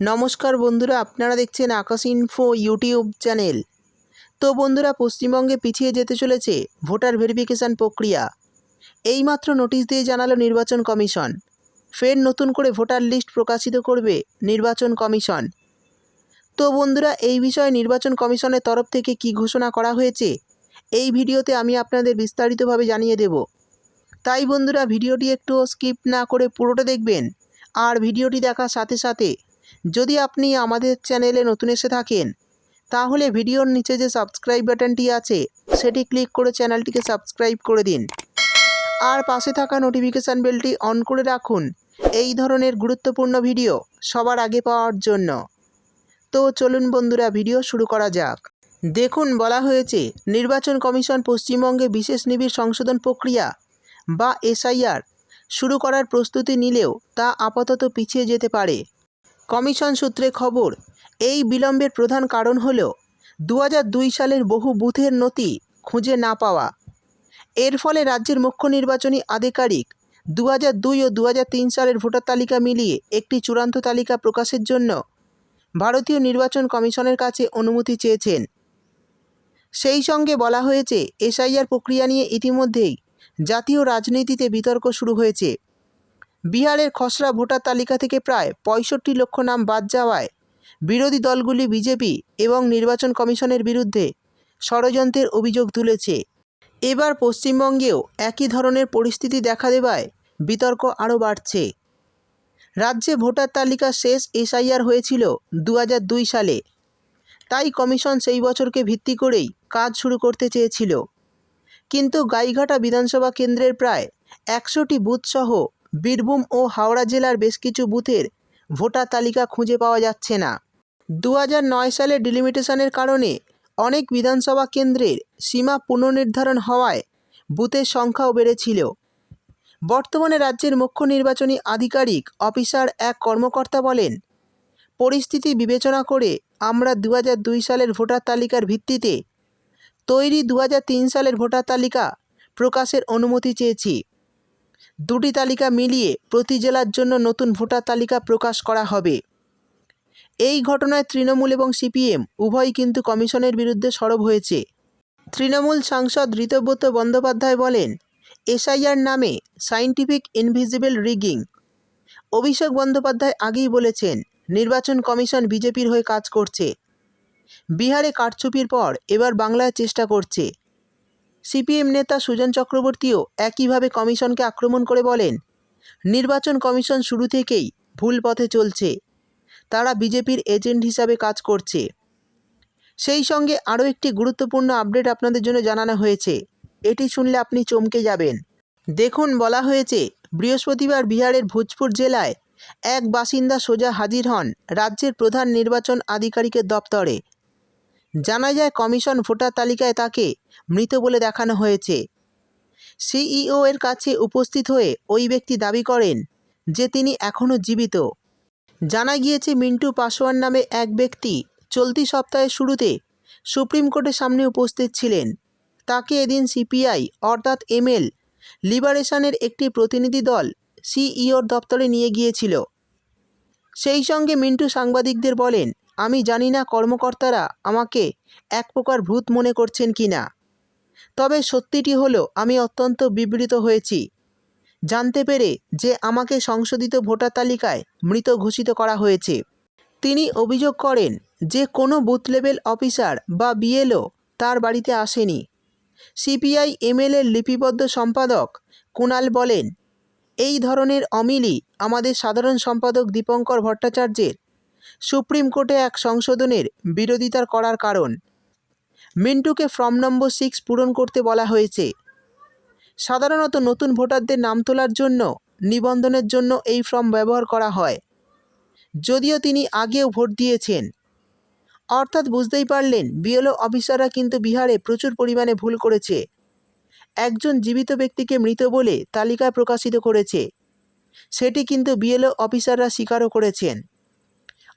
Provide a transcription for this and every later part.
নমস্কার বন্ধুরা, আপনারা দেখছেন আকাশ ইনফো ইউটিউব চ্যানেল তো বন্ধুরা, পশ্চিমবঙ্গে পিছিয়ে যেতে চলেছে ভোটার ভেরিফিকেশান প্রক্রিয়া। এইমাত্র নোটিশ দিয়ে জানালো নির্বাচন কমিশন। ফের নতুন করে ভোটার লিস্ট প্রকাশিত করবে নির্বাচন কমিশন। তো বন্ধুরা, এই বিষয়ে নির্বাচন কমিশনের তরফ থেকে কি ঘোষণা করা হয়েছে, এই ভিডিওতে আমি আপনাদের বিস্তারিতভাবে জানিয়ে দেব। তাই বন্ধুরা, ভিডিওটি একটু স্কিপ না করে পুরোটা দেখবেন। আর ভিডিওটি দেখার সাথে সাথে যদি আপনি আমাদের চ্যানেলে নতুন এসে থাকেন, তাহলে ভিডিওর নিচে যে সাবস্ক্রাইব বাটনটি আছে, সেটি ক্লিক করে চ্যানেলটিকে সাবস্ক্রাইব করে দিন। আর পাশে থাকা নোটিফিকেশান বেলটি অন করে রাখুন। এই ধরনের গুরুত্বপূর্ণ ভিডিও সবার আগে পাওয়ার জন্য। তো চলুন বন্ধুরা, ভিডিও শুরু করা যাক। দেখুন, বলা হয়েছে, নির্বাচন কমিশন পশ্চিমবঙ্গে বিশেষ নিবিড় সংশোধন প্রক্রিয়া বা এসআইআর শুরু করার প্রস্তুতি নিলেও তা আপাতত পিছিয়ে যেতে পারে। কমিশন সূত্রে খবর, এই বিলম্বের প্রধান কারণ হল দু হাজার দুই সালের বহু বুথের নথি খুঁজে না পাওয়া। এর ফলে রাজ্যের মুখ্য নির্বাচনী আধিকারিক দু দুই ও দু হাজার তিন সালের ভোটার তালিকা মিলিয়ে একটি চূড়ান্ত তালিকা প্রকাশের জন্য ভারতীয় নির্বাচন কমিশনের কাছে অনুমতি চেয়েছেন। সেই সঙ্গে বলা হয়েছে, এসআইআর প্রক্রিয়া নিয়ে ইতিমধ্যেই জাতীয় রাজনীতিতে বিতর্ক শুরু হয়েছে। বিহারের খসড়া ভোটার তালিকা থেকে প্রায় পঁয়ষট্টি লক্ষ নাম বাদ যাওয়ায় বিরোধী দলগুলি বিজেপি এবং নির্বাচন কমিশনের বিরুদ্ধে ষড়যন্ত্রের অভিযোগ তুলেছে। এবার পশ্চিমবঙ্গেও একই ধরনের পরিস্থিতি দেখা দেওয়ায় বিতর্ক আরও বাড়ছে। রাজ্যে ভোটার তালিকা শেষ এসআইআর হয়েছিল দু হাজার দুই সালে। তাই কমিশন সেই বছরকে ভিত্তি করেই কাজ শুরু করতে চেয়েছিল। কিন্তু গাইঘাটা বিধানসভা কেন্দ্রের প্রায় একশোটি বুথসহ বীরভূম ও হাওড়া জেলার বেশ কিছু বুথের ভোটার তালিকা খুঁজে পাওয়া যাচ্ছে না। দু সালে ডিলিমিটেশনের কারণে অনেক বিধানসভা কেন্দ্রের সীমা পুনর্নির্ধারণ হওয়ায় বুথের সংখ্যাও বেড়েছিল। বর্তমানে রাজ্যের মুখ্য নির্বাচনী আধিকারিক অফিসার এক কর্মকর্তা বলেন, পরিস্থিতি বিবেচনা করে আমরা দু হাজার দুই সালের ভোটার তালিকার ভিত্তিতে তৈরি দু হাজার তিন সালের ভোটার তালিকা প্রকাশের অনুমতি চেয়েছি। দুটি তালিকা মিলিয়ে প্রতি জেলার জন্য নতুন ভোটার তালিকা প্রকাশ করা হবে। এই ঘটনায় তৃণমূল এবং সিপিএম উভয়ই কিন্তু কমিশনের বিরুদ্ধে সরব হয়েছে। তৃণমূল সাংসদ ঋতব্রত বন্দ্যোপাধ্যায় বলেন, এসআইআর নামে scientific invisible rigging. Abhishek Bandyopadhyay আগেই বলেছেন, নির্বাচন কমিশন বিজেপির হয়ে কাজ করছে। বিহারে কারচুপির পর এবার বাংলায় চেষ্টা করছে। সিপিএম নেতা সুজন চক্রবর্তীও একইভাবে কমিশনকে আক্রমণ করে বলেন, নির্বাচন কমিশন শুরু থেকেই ভুল পথে চলছে। তারা বিজেপির এজেন্ট হিসাবে কাজ করছে। সেই সঙ্গে আরও একটি গুরুত্বপূর্ণ আপডেট আপনাদের জন্য জানানো হয়েছে। এটি শুনলে আপনি চমকে যাবেন। দেখুন, বলা হয়েছে, বৃহস্পতিবার বিহারের ভোজপুর জেলায় এক বাসিন্দা সোজা হাজির হন রাজ্যের প্রধান নির্বাচন আধিকারিকের দপ্তরে। জানা যায় কমিশন ভোটার তালিকায় তাকে মৃত বলে দেখানো হয়েছে। সিইও এর কাছে উপস্থিত হয়ে ওই ব্যক্তি দাবি করেন যে তিনি এখনও জীবিত। জানা গিয়েছে, মিন্টু পাসোয়ান নামে এক ব্যক্তি চলতি সপ্তাহের শুরুতে সুপ্রিম কোর্টের সামনে উপস্থিত ছিলেন। তাকে এদিন সিপিআই অর্থাৎ এমএল লিবারেশনের একটি প্রতিনিধি দল সিইওর দপ্তরে নিয়ে গিয়েছিল। সেই সঙ্গে মিন্টু সাংবাদিকদের বলেন আমি জানি না কর্মকর্তারা আমাকে এক প্রকার ভূত মনে করছেন কি না। তবে সত্যিটি হলো, আমি অত্যন্ত বিবৃত হয়েছি। জানতে পেরে যে আমাকে সংশোধিত ভোটার তালিকায় মৃত ঘোষিত করা হয়েছে। তিনি অভিযোগ করেন যে কোনো বুথ লেভেল অফিসার বা বিএলও তার বাড়িতে আসেনি। সিপিআই এমএলএর লিপিবদ্ধ সম্পাদক কুণাল বলেন, এই ধরনের অমিলই আমাদের সাধারণ সম্পাদক দীপঙ্কর ভট্টাচার্যের সুপ্রিম কোর্টে এক সংশোধনের বিরোধিতার করার কারণ। মিন্টুকে ফর্ম নম্বর সিক্স পূরণ করতে বলা হয়েছে। সাধারণত নতুন ভোটারদের নাম তোলার জন্য, নিবন্ধনের জন্য এই ফর্ম ব্যবহার করা হয়। যদিও তিনি আগেও ভোট দিয়েছেন। অর্থাৎ বুঝতেই পারলেন, বিএলও অফিসাররা কিন্তু বিহারে প্রচুর পরিমাণে ভুল করেছে। একজন জীবিত ব্যক্তিকে মৃত বলে তালিকায় প্রকাশিত করেছে। সেটি কিন্তু বিএলও অফিসাররা স্বীকারও করেছেন।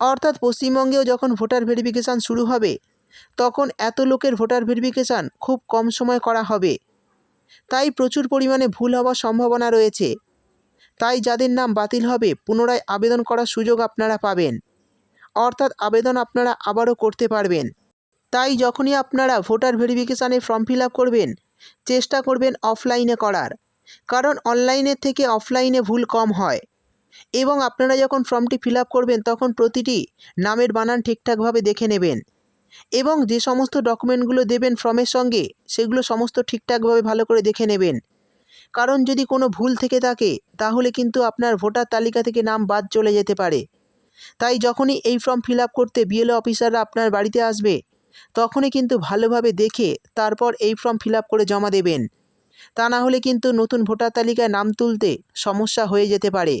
অর্থাৎ পশ্চিমবঙ্গেও যখন ভোটার ভেরিফিকেশান শুরু হবে, তখন এত লোকের ভোটার ভেরিফিকেশান খুব কম সময় করা হবে। তাই প্রচুর পরিমাণে ভুল হওয়ার সম্ভাবনা রয়েছে। তাই যাদের নাম বাতিল হবে, পুনরায় আবেদন করার সুযোগ আপনারা পাবেন। অর্থাৎ আবেদন আপনারা আবারও করতে পারবেন। তাই যখনই আপনারা ভোটার ভেরিফিকেশানে ফর্ম ফিল করবেন, চেষ্টা করবেন অফলাইনে করার। কারণ অনলাইনের থেকে অফলাইনে ভুল কম হয়। এবং আপনারা যখন ফর্মটি ফিল করবেন, তখন প্রতিটি নামের বানান ঠিকঠাকভাবে দেখে নেবেন। এবং যে সমস্ত ডকুমেন্টগুলো দেবেন ফর্মের সঙ্গে, সেগুলো সমস্ত ঠিকঠাকভাবে ভালো করে দেখে নেবেন। কারণ যদি কোনো ভুল থেকে থাকে, তাহলে কিন্তু আপনার ভোটার তালিকা থেকে নাম বাদ চলে যেতে পারে। তাই যখনই এই ফর্ম ফিল করতে বিএলও অফিসাররা আপনার বাড়িতে আসবে, তখনই কিন্তু ভালোভাবে দেখে তারপর এই ফর্ম ফিল করে জমা দেবেন। তা না হলে কিন্তু নতুন ভোটার তালিকায় নাম তুলতে সমস্যা হয়ে যেতে পারে।